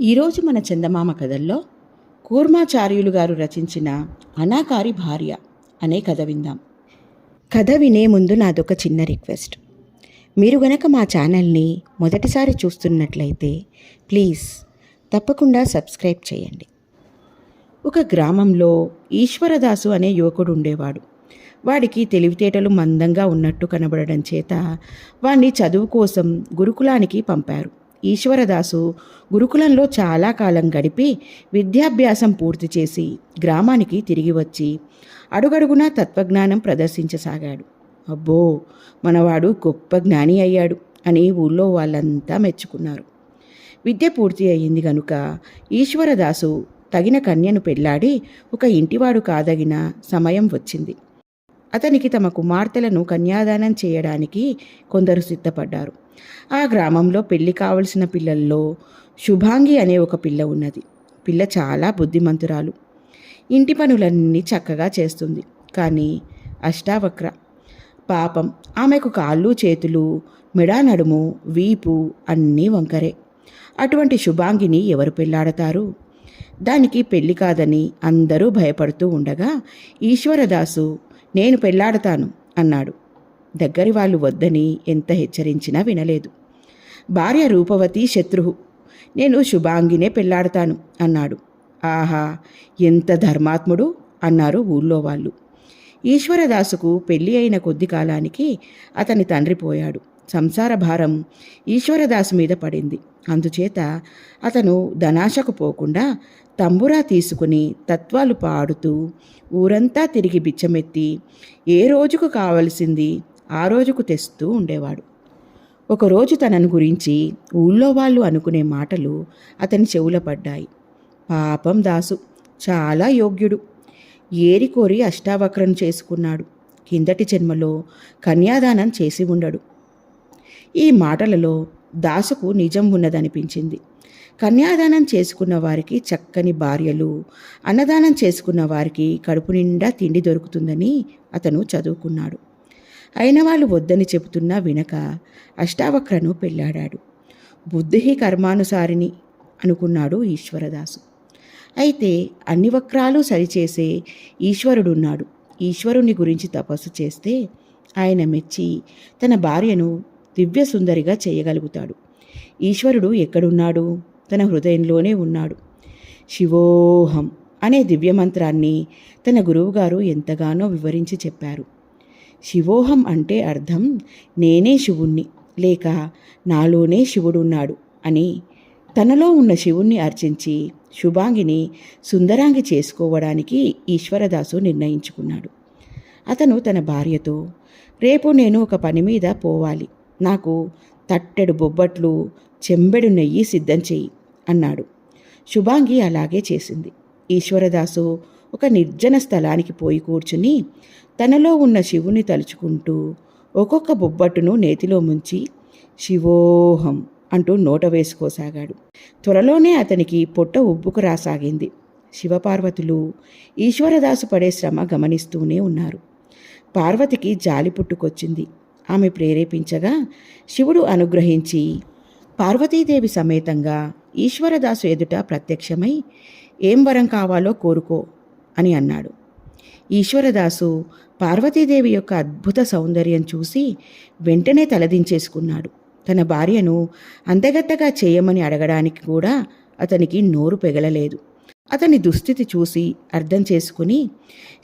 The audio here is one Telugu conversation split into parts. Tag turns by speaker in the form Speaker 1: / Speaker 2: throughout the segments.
Speaker 1: ఈరోజు మన చందమామ కథల్లో కూర్మాచార్యులు గారు రచించిన అనాకారి భార్య అనే కథ విందాం. కథ వినే ముందు నాదొక చిన్న రిక్వెస్ట్. మీరు గనక మా ఛానల్ని మొదటిసారి చూస్తున్నట్లయితే ప్లీజ్ తప్పకుండా సబ్స్క్రైబ్ చేయండి. ఒక గ్రామంలో ఈశ్వరదాసు అనే యువకుడు ఉండేవాడు. వాడికి తెలివితేటలు మందంగా ఉన్నట్టు కనబడడం చేత వాణ్ణి చదువు కోసం గురుకులానికి పంపారు. ఈశ్వరదాసు గురుకులంలో చాలా కాలం గడిపి విద్యాభ్యాసం పూర్తి చేసి గ్రామానికి తిరిగి వచ్చి అడుగడుగునా తత్వజ్ఞానం ప్రదర్శించసాగాడు. అబ్బో! మనవాడు గొప్ప జ్ఞాని అయ్యాడు అని ఊళ్ళో వాళ్ళంతా మెచ్చుకున్నారు. విద్య పూర్తి అయ్యింది గనుక ఈశ్వరదాసు తగిన కన్యను పెళ్ళాడి ఒక ఇంటివాడు కాదగిన సమయం వచ్చింది. అతనికి తమ కుమార్తెలను కన్యాదానం చేయడానికి కొందరు సిద్ధపడ్డారు. ఆ గ్రామంలో పెళ్ళి కావలసిన పిల్లల్లో శుభాంగి అనే ఒక పిల్ల ఉన్నది. పిల్ల చాలా బుద్ధిమంతురాలు. ఇంటి పనులన్నీ చక్కగా చేస్తుంది. కానీ అష్టావక్ర. పాపం ఆమెకు కాళ్ళు చేతులు మెడ నడుము వీపు అన్నీ వంకరే. అటువంటి శుభాంగిని ఎవరు పెళ్ళాడతారు? దానికి పెళ్ళి కాదని అందరూ భయపడుతూ ఉండగా ఈశ్వరదాసు నేను పెళ్ళాడతాను అన్నాడు. దగ్గరి వాళ్ళు వద్దని ఎంత హెచ్చరించినా వినలేదు. భార్య రూపవతి శత్రువు నేను శుభాంగినే పెళ్ళాడతాను అన్నాడు. ఆహా ఎంత ధర్మాత్ముడు అన్నారు ఊళ్ళో వాళ్ళు. ఈశ్వరదాసుకు పెళ్ళి అయిన కొద్ది కాలానికి అతని తండ్రి పోయాడు. సంసార భారం ఈశ్వరదాసు మీద పడింది. అందుచేత అతను ధనాశకు పోకుండా తంబురా తీసుకుని తత్వాలు పాడుతూ ఊరంతా తిరిగి బిచ్చమెత్తి ఏ రోజుకు కావలసింది ఆ రోజుకు తెస్తూ ఉండేవాడు. ఒకరోజు తనను గురించి ఊళ్ళో వాళ్ళు అనుకునే మాటలు అతని చెవుల పడ్డాయి. పాపం దాసు చాలా యోగ్యుడు. ఏరికోరి అష్టావక్రం చేసుకున్నాడు. కిందటి జన్మలో కన్యాదానం చేసి ఉండడు. ఈ మాటలలో దాసుకు నిజం ఉన్నదనిపించింది. కన్యాదానం చేసుకున్న వారికి చక్కని భార్యలు అన్నదానం చేసుకున్న వారికి కడుపు నిండా తిండి దొరుకుతుందని అతను చదువుకున్నాడు. అయిన వాళ్ళు వద్దని చెబుతున్నా వినక అష్టావక్రను పెళ్ళాడాడు బుద్ధి కర్మానుసారిని అనుకున్నాడు ఈశ్వరదాసు. అయితే అన్ని వక్రాలు సరిచేసే ఈశ్వరుడున్నాడు. ఈశ్వరుని గురించి తపస్సు చేస్తే ఆయన మెచ్చి తన భార్యను దివ్య సుందరిగా చేయగలుగుతాడు. ఈశ్వరుడు ఎక్కడున్నాడు? తన హృదయంలోనే ఉన్నాడు. శివోహం అనే దివ్యమంత్రాన్ని తన గురువుగారు ఎంతగానో వివరించి చెప్పారు. శివోహం అంటే అర్థం నేనే శివుణ్ణి లేక నాలోనే శివుడున్నాడు అని తనలో ఉన్న శివుణ్ణి అర్చించి శుభాంగిని సుందరాంగి చేసుకోవడానికి ఈశ్వరదాసు నిర్ణయించుకున్నాడు. అతను తన భార్యతో రేపు నేను ఒక పని మీద పోవాలి. నాకు తట్టెడు బొబ్బట్లు చెంబెడు నెయ్యి సిద్ధం చెయ్యి అన్నాడు. శుభాంగి అలాగే చేసింది. ఈశ్వరదాసు ఒక నిర్జన స్థలానికి పోయి కూర్చుని తనలో ఉన్న శివుని తలుచుకుంటూ ఒక్కొక్క బొబ్బట్టును నేతిలో ముంచి శివోహం అంటూ నోట వేసుకోసాగాడు. త్వరలోనే అతనికి పొట్ట ఉబ్బుకు రాసాగింది. శివపార్వతులు ఈశ్వరదాసు పడే శ్రమ గమనిస్తూనే ఉన్నారు. పార్వతికి జాలి పుట్టుకొచ్చింది. ఆమె ప్రేరేపించగా శివుడు అనుగ్రహించి పార్వతీదేవి సమేతంగా ఈశ్వరదాసు ఎదుట ప్రత్యక్షమై ఏం వరం కావాలో కోరుకో అని అన్నాడు. ఈశ్వరదాసు పార్వతీదేవి యొక్క అద్భుత సౌందర్యం చూసి వెంటనే తలదించేసుకున్నాడు. తన భార్యను అంతగత్తగా చేయమని అడగడానికి కూడా అతనికి నోరు పెగలలేదు. అతని దుస్థితి చూసి అర్థం చేసుకుని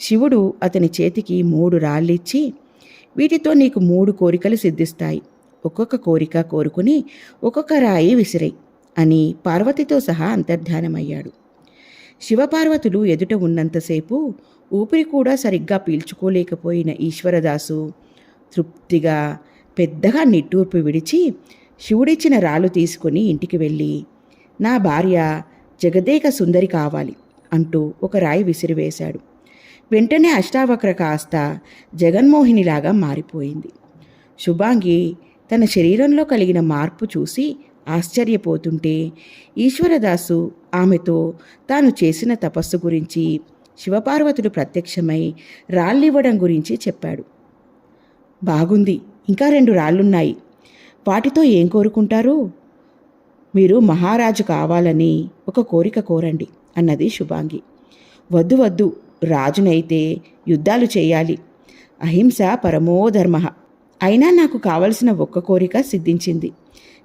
Speaker 1: శివుడు అతని చేతికి మూడు రాళ్ళిచ్చి వీటితో నీకు మూడు కోరికలు సిద్ధిస్తాయి. ఒక్కొక్క కోరిక కోరుకుని ఒక్కొక్క రాయి విసిరై అని పార్వతితో సహా అంతర్ధానమయ్యాడు. శివపార్వతులు ఎదుట ఉన్నంతసేపు ఊపిరి కూడా సరిగ్గా పీల్చుకోలేకపోయిన ఈశ్వరదాసు తృప్తిగా పెద్దగా నిట్టూర్పు విడిచి శివుడిచ్చిన రాళ్ళు తీసుకుని ఇంటికి వెళ్ళి నా భార్య జగదేక సుందరి కావాలి అంటూ ఒక రాయి విసిరివేశాడు. వెంటనే అష్టావక్ర కాస్త జగన్మోహినిలాగా మారిపోయింది. శుభాంగి తన శరీరంలో కలిగిన మార్పు చూసి ఆశ్చర్యపోతుంటే ఈశ్వరదాసు ఆమెతో తాను చేసిన తపస్సు గురించి శివపార్వతుడు ప్రత్యక్షమై రాళ్ళివ్వడం గురించి చెప్పాడు. బాగుంది ఇంకా రెండు రాళ్ళున్నాయి. వాటితో ఏం కోరుకుంటారు? మీరు మహారాజు కావాలని ఒక కోరిక కోరండి అన్నది శుభాంగి. వద్దు వద్దు రాజునైతే యుద్ధాలు చేయాలి. అహింస పరమోధర్మ అయినా నాకు కావలసిన ఒక్క కోరిక సిద్ధించింది.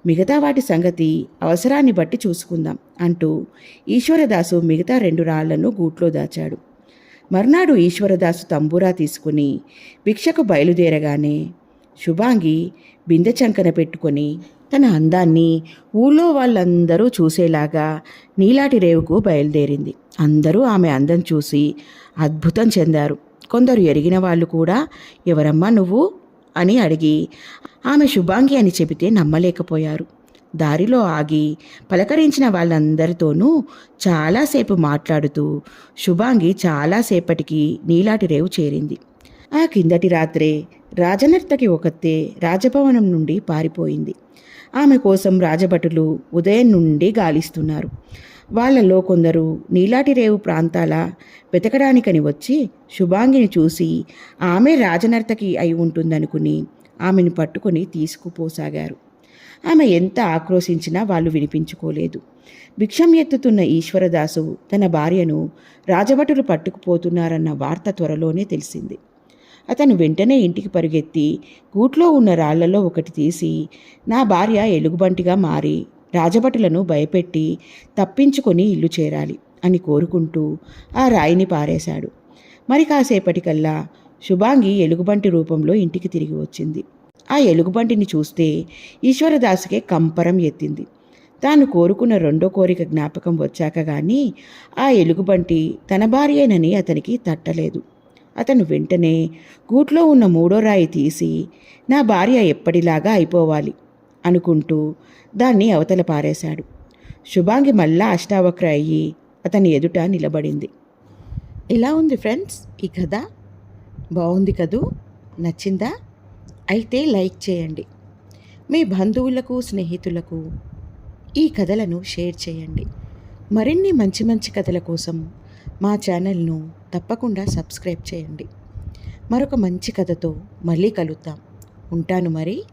Speaker 1: మిగతా వాటి సంగతి అవసరాన్ని బట్టి చూసుకుందాం అంటూ ఈశ్వరదాసు మిగతా రెండు రాళ్ళను గూట్లో దాచాడు. మర్నాడు ఈశ్వరదాసు తంబూరా తీసుకుని భిక్షకు బయలుదేరగానే శుభాంగి బిందె చంకన పెట్టుకొని తన అందాన్ని ఊళ్ళో వాళ్ళందరూ చూసేలాగా నీలాటి రేవుకు బయలుదేరింది. అందరూ ఆమె అందం చూసి అద్భుతం చెందారు. కొందరు ఎరిగిన వాళ్ళు కూడా ఎవరమ్మా నువ్వు? అని అడిగి ఆమె శుభాంగి అని చెబితే నమ్మలేకపోయారు. దారిలో ఆగి పలకరించిన వాళ్ళందరితోనూ చాలాసేపు మాట్లాడుతూ శుభాంగి చాలాసేపటికి నీలాటి రేవు చేరింది. ఆ కిందటి రాత్రే రాజనర్తకి ఒకతే రాజభవనం నుండి పారిపోయింది. ఆమె కోసం రాజభటులు ఉదయం నుండి గాలిస్తున్నారు. వాళ్ళలో కొందరు నీలాటిరేవు ప్రాంతాల వెతకడానికని వచ్చి శుభాంగిని చూసి ఆమె రాజనర్తకి అయి ఉంటుందనుకుని ఆమెను పట్టుకొని తీసుకుపోసాగారు. ఆమె ఎంత ఆక్రోశించినా వాళ్ళు వినిపించుకోలేదు. భిక్షం ఎత్తుతున్న ఈశ్వరదాసు తన భార్యను రాజభటులు పట్టుకుపోతున్నారన్న వార్త త్వరలోనే తెలిసింది. అతను వెంటనే ఇంటికి పరుగెత్తి గూట్లో ఉన్న రాళ్ళలో ఒకటి తీసి నా భార్య ఎలుగుబంటిగా మారి రాజభటులను భయపెట్టి తప్పించుకొని ఇల్లు చేరాలి అని కోరుకుంటూ ఆ రాయిని పారేశాడు. మరి కాసేపటికల్లా శుభాంగి ఎలుగుబంటి రూపంలో ఇంటికి తిరిగి వచ్చింది. ఆ ఎలుగుబంటిని చూస్తే ఈశ్వరదాసుకే కంపరం ఎత్తింది. తాను కోరుకున్న రెండో కోరిక జ్ఞాపకం వచ్చాక గాని ఆ ఎలుగుబంటి తన భార్యేనని అతనికి తట్టలేదు. అతను వెంటనే గూట్లో ఉన్న మూడో రాయి తీసి నా భార్య ఎప్పటిలాగా అయిపోవాలి అనుకుంటూ దాన్ని అవతల పారేశాడు. శుభాంగి మళ్ళా అష్టావక్ర అయ్యి అతని ఎదుట నిలబడింది. ఇలా ఉంది ఫ్రెండ్స్ ఈ కథ. బాగుంది కదూ? నచ్చిందా? అయితే లైక్ చేయండి. మీ బంధువులకు స్నేహితులకు ఈ కథలను షేర్ చేయండి. మరిన్ని మంచి మంచి కథల కోసం మా ఛానల్ను తప్పకుండా సబ్స్క్రైబ్ చేయండి. మరొక మంచి కథతో మళ్ళీ కలుద్దాం. ఉంటాను మరి.